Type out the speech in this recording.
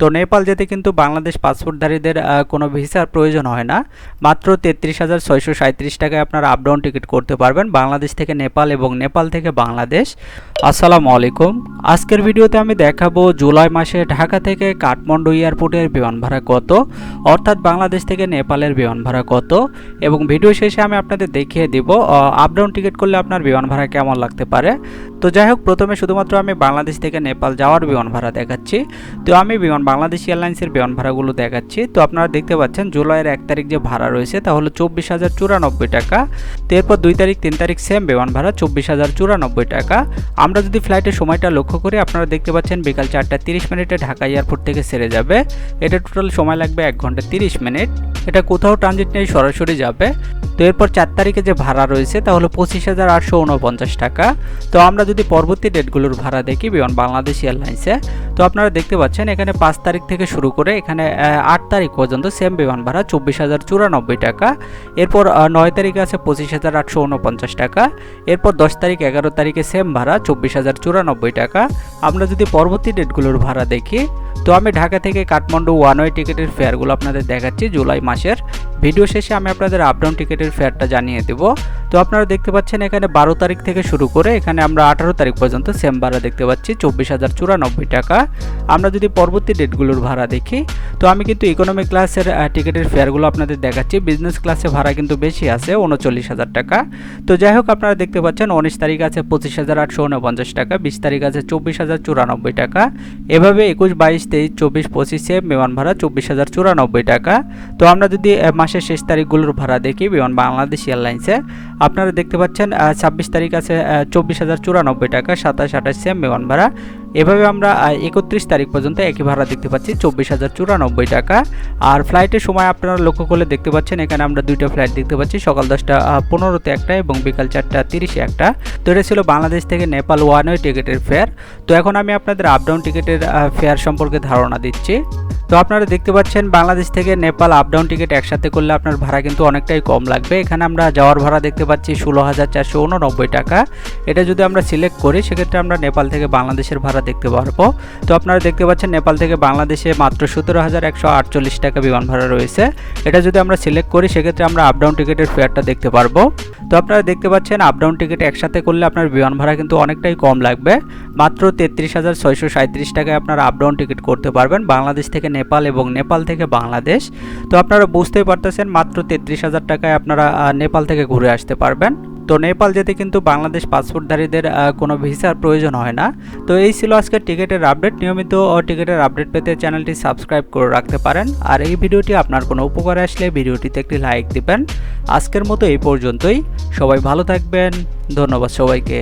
তো নেপাল যেতে কিন্তু বাংলাদেশ পাসপোর্টধারীদের কোনো ভিসার প্রয়োজন হয় না। মাত্র তেত্রিশ হাজার ছয়শো সাঁত্রিশ টাকায় আপনারা আপ ডাউন টিকিট করতে পারবেন বাংলাদেশ থেকে নেপাল এবং নেপাল থেকে বাংলাদেশ। আসসালামু আলাইকুম। আজকের ভিডিওতে আমি দেখাবো জুলাই মাসে ঢাকা থেকে কাঠমান্ডু এয়ারপোর্টের বিমান ভাড়া কত, অর্থাৎ বাংলাদেশ থেকে নেপালের বিমান ভাড়া কত, এবং ভিডিও শেষে আমি আপনাদের দেখিয়ে দিব আপ ডাউন টিকিট করলে আপনার বিমান ভাড়া কেমন লাগতে পারে। তো যাই হোক, প্রথমে শুধুমাত্র আমি বাংলাদেশ থেকে নেপাল যাওয়ার বিমান ভাড়া দেখাচ্ছি। তো আমি বিমান বাংলাদেশ এয়ারলাইন্সের বিমান ভাড়াগুলো দেখাচ্ছি। তো আপনারা দেখতে পাচ্ছেন, জুলাইয়ের এক তারিখ যে ভাড়া রয়েছে, তা হলো চব্বিশ হাজার চুরানব্বই টাকা। তো এরপর দুই তারিখ, তিন তারিখ সেম বিমান ভাড়া, চব্বিশ হাজার চুরানব্বই টাকা। আমরা যদি ফ্লাইটের সময়টা লক্ষ্য করি, আপনারা দেখতে পাচ্ছেন বিকাল চারটা তিরিশ মিনিটে ঢাকা এয়ারপোর্ট থেকে সেরে যাবে। এটা টোটাল সময় লাগবে এক ঘণ্টা তিরিশ মিনিট। এটা কোথাও ট্রানজিট নেই, সরাসরি যাবে। তো এরপর চার তারিখে যে ভাড়া রয়েছে তা হলো পঁচিশ হাজার আটশো উনপঞ্চাশ টাকা। তো আমরা যদি পরবর্তী ডেটগুলোর ভাড়া দেখি বিমান বাংলাদেশ এয়ারলাইন্সে, তো আপনারা দেখতে পাচ্ছেন এখানে পাঁচ তারিখ থেকে শুরু করে এখানে আট তারিখ পর্যন্ত সেম বিমান ভাড়া চব্বিশ হাজার চুরানব্বই টাকা। এরপর নয় তারিখে আছে পঁচিশ হাজার আটশো উনপঞ্চাশ টাকা। এরপর দশ তারিখ এগারো তারিখে সেম ভাড়া চব্বিশ হাজার চুরানব্বই টাকা। আমরা যদি পরবর্তী ডেটগুলোর ভাড়া দেখি, তো আমি ঢাকা থেকে কাঠমান্ডু ওয়ান ওয়ে টিকিটের ফেয়ারগুলো আপনাদের দেখাচ্ছি জুলাই মাসের। ভিডিও শেষে আমি আপনাদের আপডাউন টিকিটের ফেয়ারটা জানিয়ে দেব। তো আপনারা দেখতে পাচ্ছেন এখানে বারো তারিখ থেকে শুরু করে এখানে আমরা আঠারো তারিখ পর্যন্ত সেম ভাড়া দেখতে পাচ্ছি চব্বিশ হাজার চুরানব্বই টাকা। আমরা যদি পরবর্তী ডেটগুলোর ভাড়া দেখি, তো আমি কিন্তু ইকোনমি ক্লাসের টিকিটের ফেয়ারগুলো আপনাদের দেখাচ্ছি। বিজনেস ক্লাসে ভাড়া কিন্তু বেশি আছে, উনচল্লিশ হাজার টাকা। তো যাই হোক, আপনারা দেখতে পাচ্ছেন উনিশ তারিখ আছে পঁচিশ হাজার আটশো উনপঞ্চাশ টাকা, বিশ তারিখ আছে চব্বিশ হাজার চুরানব্বই টাকা। এভাবে একুশ, বাইশ, তেইশ, চব্বিশ, পঁচিশে বিমান ভাড়া চব্বিশ হাজার চুরানব্বই টাকা। তো আমরা যদি মাসের শেষ তারিখগুলোর ভাড়া দেখি, বিমান বাংলাদেশ এয়ারলাইন্সে আপনারা দেখতে পাচ্ছেন ছাব্বিশ তারিখ আছে চব্বিশ হাজার চুরানব্বই টাকা, সাতাশ আঠাশ সেম বিমান ভাড়া এভাবে আমরা একত্রিশ তারিখ পর্যন্ত একই ভাড়া দেখতে পাচ্ছি, চব্বিশ হাজার চুরানব্বই টাকা। আর ফ্লাইটের সময় আপনারা লক্ষ্য করলে দেখতে পাচ্ছেন, এখানে আমরা দুইটা ফ্লাইট দেখতে পাচ্ছি, সকাল দশটা পনেরোতে একটা এবং বিকাল চারটা তিরিশে একটা। তো এটা ছিল বাংলাদেশ থেকে নেপাল ওয়ান ওয়ে টিকিটের ফেয়ার। তো এখন আমি আপনাদের আপডাউন টিকিটের ফেয়ার সম্পর্কে ধারণা দিচ্ছি। তো আপনারা দেখতে পাচ্ছেন, বাংলাদেশ থেকে নেপাল আপ ডাউন টিকিট একসাথে করলে আপনার ভাড়া কিন্তু অনেকটাই কম লাগবে। এখানে আমরা যাওয়ার ভাড়া দেখতে পাচ্ছি ষোলো হাজার চারশো উননব্বই টাকা। এটা যদি আমরা সিলেক্ট করি, সেক্ষেত্রে আমরা নেপাল থেকে বাংলাদেশের ভাড়া দেখতে পারব। তো আপনারা দেখতে পাচ্ছেন নেপাল থেকে বাংলাদেশে মাত্র সতেরো হাজার একশো আটচল্লিশ টাকা বিমান ভাড়া রয়েছে। এটা যদি আমরা সিলেক্ট করি, সেক্ষেত্রে আমরা আপ ডাউন টিকিটের ফেয়ারটা দেখতে পারব। তো আপনারা দেখতে পাচ্ছেন আপ ডাউন টিকিট একসাথে করলে আপনার বিমান ভাড়া কিন্তু অনেকটাই কম লাগবে। মাত্র তেত্রিশ হাজার ছয়শো সাঁত্রিশ টাকায় আপনারা আপ ডাউন টিকিট করতে পারবেন বাংলাদেশ থেকে নেপাল এবং নেপাল থেকে বাংলাদেশ। তো আপনারা বুঝতেই পারতেছেন মাত্র তেত্রিশ হাজার টাকায় আপনারা নেপাল থেকে ঘুরে আসতে পারবেন। তো নেপাল যেতে কিন্তু বাংলাদেশ পাসপোর্টধারীদের কোনো ভিসার প্রয়োজন হয় না। তো এই ছিল আজকের টিকিটের আপডেট। নিয়মিত টিকিটের আপডেট পেতে চ্যানেলটি সাবস্ক্রাইব করে রাখতে পারেন। আর এই ভিডিওটি আপনার কোনো উপকারে আসলে ভিডিওটিতে একটি লাইক দিবেন। আজকের মতো এই পর্যন্তই। সবাই ভালো থাকবেন। ধন্যবাদ সবাইকে।